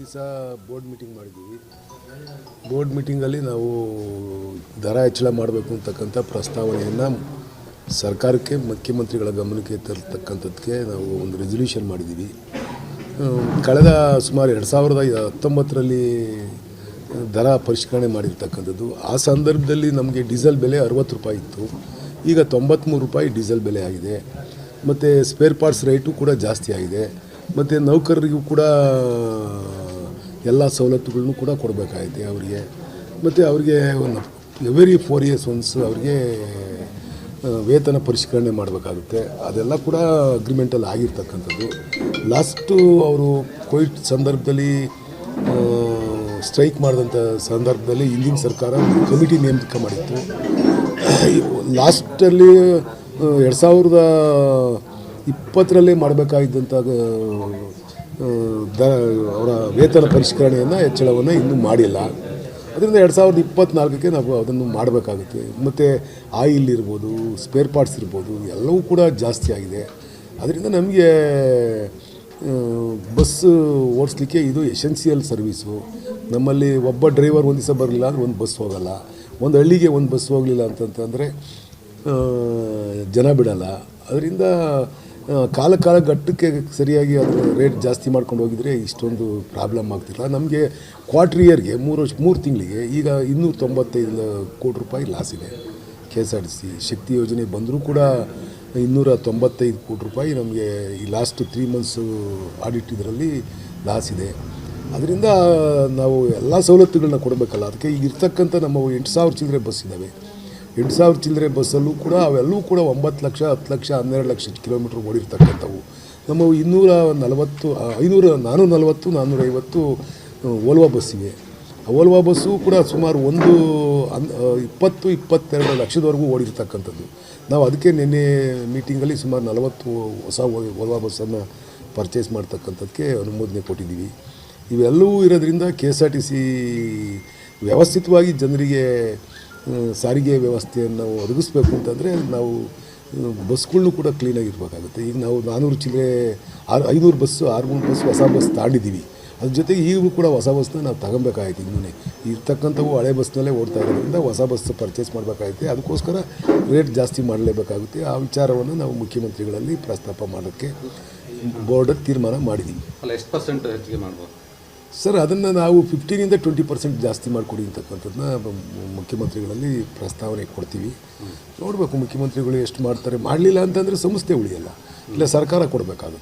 ದಿವಸ board meeting ಮಾಡಿದ್ದೀವಿ. Board ಮೀಟಿಂಗಲ್ಲಿ ನಾವು ದರ ಹೆಚ್ಚಳ ಮಾಡಬೇಕು ಅಂತಕ್ಕಂಥ ಪ್ರಸ್ತಾವನೆಯನ್ನು ಸರ್ಕಾರಕ್ಕೆ, ಮುಖ್ಯಮಂತ್ರಿಗಳ ಗಮನಕ್ಕೆ ತರ್ತಕ್ಕಂಥದ್ದಕ್ಕೆ ನಾವು ಒಂದು ರೆಸೊಲ್ಯೂಷನ್ ಮಾಡಿದ್ದೀವಿ. ಕಳೆದ ಸುಮಾರು ಎರಡು ಸಾವಿರದ ಹತ್ತೊಂಬತ್ತರಲ್ಲಿ ದರ ಪರಿಷ್ಕರಣೆ ಮಾಡಿರ್ತಕ್ಕಂಥದ್ದು. ಆ ಸಂದರ್ಭದಲ್ಲಿ ನಮಗೆ ಡೀಸೆಲ್ ಬೆಲೆ ಅರವತ್ತು ರೂಪಾಯಿ ಇತ್ತು. ಈಗ ತೊಂಬತ್ತ್ಮೂರು ರೂಪಾಯಿ ಡೀಸೆಲ್ ಬೆಲೆ ಆಗಿದೆ. ಮತ್ತು ಸ್ಪೇರ್ ಪಾರ್ಟ್ಸ್ ರೇಟು ಕೂಡ ಜಾಸ್ತಿ ಆಗಿದೆ. ಮತ್ತು ನೌಕರರಿಗೂ ಕೂಡ ಎಲ್ಲ ಸವಲತ್ತುಗಳನ್ನು ಕೂಡ ಕೊಡಬೇಕಾಗಿದೆ ಅವರಿಗೆ. ಮತ್ತು ಅವರಿಗೆ ಒಂದು ಎವರಿ ಫೋರ್ ಇಯರ್ಸ್ ಒನ್ಸ್ ಅವರಿಗೆ ವೇತನ ಪರಿಷ್ಕರಣೆ ಮಾಡಬೇಕಾಗುತ್ತೆ. ಅದೆಲ್ಲ ಕೂಡ ಅಗ್ರಿಮೆಂಟಲ್ಲಿ ಆಗಿರ್ತಕ್ಕಂಥದ್ದು. ಲಾಸ್ಟು ಅವರು ಕೋವಿಡ್ ಸಂದರ್ಭದಲ್ಲಿ ಸ್ಟ್ರೈಕ್ ಮಾಡಿದಂಥ ಸಂದರ್ಭದಲ್ಲಿ ಹಿಂದಿನ ಸರ್ಕಾರ ಕಮಿಟಿ ನೇಮಕ ಮಾಡಿತ್ತು. ಲಾಸ್ಟಲ್ಲಿ ಎರಡು ಸಾವಿರದ ಇಪ್ಪತ್ತರಲ್ಲೇ ಮಾಡಬೇಕಾಗಿದ್ದಂಥ ದ ಅವರ ವೇತನ ಪರಿಷ್ಕರಣೆಯನ್ನು ಹೆಚ್ಚಳವನ್ನು ಇನ್ನೂ ಮಾಡಿಲ್ಲ. ಅದರಿಂದ ಎರಡು ಸಾವಿರದ ಇಪ್ಪತ್ತ್ನಾಲ್ಕಕ್ಕೆ ನಾವು ಅದನ್ನು ಮಾಡಬೇಕಾಗುತ್ತೆ. ಮತ್ತು ಆಯಿಲ್ ಇರ್ಬೋದು ಸ್ಪೇರ್ ಪಾರ್ಟ್ಸ್ ಇರ್ಬೋದು, ಎಲ್ಲವೂ ಕೂಡ ಜಾಸ್ತಿ ಆಗಿದೆ. ಅದರಿಂದ ನಮಗೆ ಬಸ್ ಓಡಿಸ್ಲಿಕ್ಕೆ ಇದು ಎಸೆನ್ಸಿಯಲ್ ಸರ್ವೀಸು ನಮ್ಮಲ್ಲಿ ಒಬ್ಬ ಡ್ರೈವರ್ ಒಂದು ದಿವಸ ಬರಲಿಲ್ಲ ಅಂದರೆ ಒಂದು ಬಸ್ ಹೋಗಲ್ಲ. ಒಂದು ಹಳ್ಳಿಗೆ ಒಂದು ಬಸ್ ಹೋಗಲಿಲ್ಲ ಅಂತಂತಂದರೆ ಜನ ಬಿಡಲ್ಲ. ಅದರಿಂದ ಕಾಲ ಕಾಲ ಘಟ್ಟಕ್ಕೆ ಸರಿಯಾಗಿ ಅದರ ರೇಟ್ ಜಾಸ್ತಿ ಮಾಡ್ಕೊಂಡು ಹೋಗಿದ್ರೆ ಇಷ್ಟೊಂದು ಪ್ರಾಬ್ಲಮ್ ಆಗ್ತಿಲ್ಲ ನಮಗೆ ಕ್ವಾರ್ಟರ್ ಇಯರ್ಗೆ ಮೂರು ವರ್ಷ, ಮೂರು ತಿಂಗಳಿಗೆ ಈಗ ಇನ್ನೂರ ತೊಂಬತ್ತೈದು ಕೋಟಿ ರೂಪಾಯಿ ಲಾಸ್ ಇದೆ. K S R T C Shakti ಯೋಜನೆ ಬಂದರೂ ಕೂಡ ಇನ್ನೂರ ತೊಂಬತ್ತೈದು ಕೋಟಿ ರೂಪಾಯಿ ನಮಗೆ ಈ ಲಾಸ್ಟ್ ತ್ರೀ ಮಂತ್ಸು ಆಡಿಟ್ ಇದರಲ್ಲಿ ಲಾಸ್ ಇದೆ. ಅದರಿಂದ ನಾವು ಎಲ್ಲ ಸವಲತ್ತುಗಳನ್ನ ಕೊಡಬೇಕಲ್ಲ. ಅದಕ್ಕೆ ಈಗ ಇರ್ತಕ್ಕಂಥ ನಮ್ಮ ಎಂಟು ಸಾವಿರ ಚಿಲ್ಲರೆ ಬಸ್ ಇದ್ದಾವೆ ಎಂಟು ಸಾವಿರ ಚಿಲ್ಲರೆ ಬಸ್ಸಲ್ಲೂ ಕೂಡ ಅವೆಲ್ಲವೂ ಕೂಡ ಒಂಬತ್ತು ಲಕ್ಷ, ಹತ್ತು ಲಕ್ಷ, ಹನ್ನೆರಡು ಲಕ್ಷ ಕಿಲೋಮೀಟ್ರ್ ಓಡಿರ್ತಕ್ಕಂಥವು. ನಮ್ಮ ಇನ್ನೂರ ನಲವತ್ತು ಐನೂರ ನಾನೂರ ನಲವತ್ತು ನಾನ್ನೂರೈವತ್ತು ಓಲ್ವಾ ಬಸ್ ಇವೆ. ಆ ಓಲ್ವಾ ಬಸ್ಸು ಕೂಡ ಸುಮಾರು ಒಂದು, ಅನ್ ಇಪ್ಪತ್ತು, ಇಪ್ಪತ್ತೆರಡು ಲಕ್ಷದವರೆಗೂ ಓಡಿರ್ತಕ್ಕಂಥದ್ದು. ನಾವು ಅದಕ್ಕೆ ನಿನ್ನೆ ಮೀಟಿಂಗಲ್ಲಿ ಸುಮಾರು ನಲವತ್ತು ಹೊಸ ಓಲ್ವಾ ಬಸ್ಸನ್ನು ಪರ್ಚೇಸ್ ಮಾಡ್ತಕ್ಕಂಥದ್ದಕ್ಕೆ ಅನುಮೋದನೆ ಕೊಟ್ಟಿದ್ದೀವಿ. ಇವೆಲ್ಲವೂ ಇರೋದ್ರಿಂದ K S R T C ವ್ಯವಸ್ಥಿತವಾಗಿ ಜನರಿಗೆ ಸಾರಿಗೆ ವ್ಯವಸ್ಥೆಯನ್ನು ಒದಗಿಸ್ಬೇಕು ಅಂತಂದರೆ ನಾವು ಬಸ್ಗಳ್ನು ಕೂಡ ಕ್ಲೀನಾಗಿರ್ಬೇಕಾಗುತ್ತೆ ಈಗ ನಾವು ನಾನ್ನೂರು ಚಿಲ್ಲರೆ ಆರು, ಐನೂರು ಬಸ್ಸು ಆರುನೂರು ಬಸ್ಸು ಹೊಸ ಬಸ್ ತಾಂಡಿದ್ದೀವಿ ಅದ್ರ ಜೊತೆಗೆ ಈಗಲೂ ಕೂಡ ಹೊಸ ಬಸ್ನ ನಾವು ತಗೊಬೇಕಾಯ್ತು ಇನ್ನೂ ಇರ್ತಕ್ಕಂಥವು ಹಳೆ ಬಸ್ನಲ್ಲೇ ಓಡ್ತಾ ಇರೋದ್ರಿಂದ ಹೊಸ ಬಸ್ ಪರ್ಚೇಸ್ ಮಾಡಬೇಕಾಗುತ್ತೆ ಅದಕ್ಕೋಸ್ಕರ ರೇಟ್ ಜಾಸ್ತಿ ಮಾಡಲೇಬೇಕಾಗುತ್ತೆ. ಆ ವಿಚಾರವನ್ನು ನಾವು ಮುಖ್ಯಮಂತ್ರಿಗಳಲ್ಲಿ ಪ್ರಸ್ತಾಪ ಮಾಡೋಕ್ಕೆ ಬೋರ್ಡ್ ತೀರ್ಮಾನ ಮಾಡಿದ್ದೀವಿ ಅಲ್ಲ, ಎಷ್ಟು ಪರ್ಸೆಂಟ್ ಹೆಚ್ಚಿಗೆ ಮಾಡ್ಬೋದು? ಸರ್, ಅದನ್ನು ನಾವು ಫಿಫ್ಟೀನಿಂದ ಟ್ವೆಂಟಿ ಪರ್ಸೆಂಟ್ ಜಾಸ್ತಿ ಮಾಡಿಕೊಡಿ ಅಂತಕ್ಕಂಥದ್ದನ್ನ ಮುಖ್ಯಮಂತ್ರಿಗಳಲ್ಲಿ ಪ್ರಸ್ತಾವನೆ ಕೊಡ್ತೀವಿ. ನೋಡಬೇಕು ಮುಖ್ಯಮಂತ್ರಿಗಳು ಎಷ್ಟು ಮಾಡ್ತಾರೆ. ಮಾಡಲಿಲ್ಲ ಅಂತಂದರೆ ಸಂಸ್ಥೆ ಉಳಿಯಲ್ಲ. ಇಲ್ಲ ಸರ್ಕಾರ ಕೊಡಬೇಕಾಗುತ್ತೆ.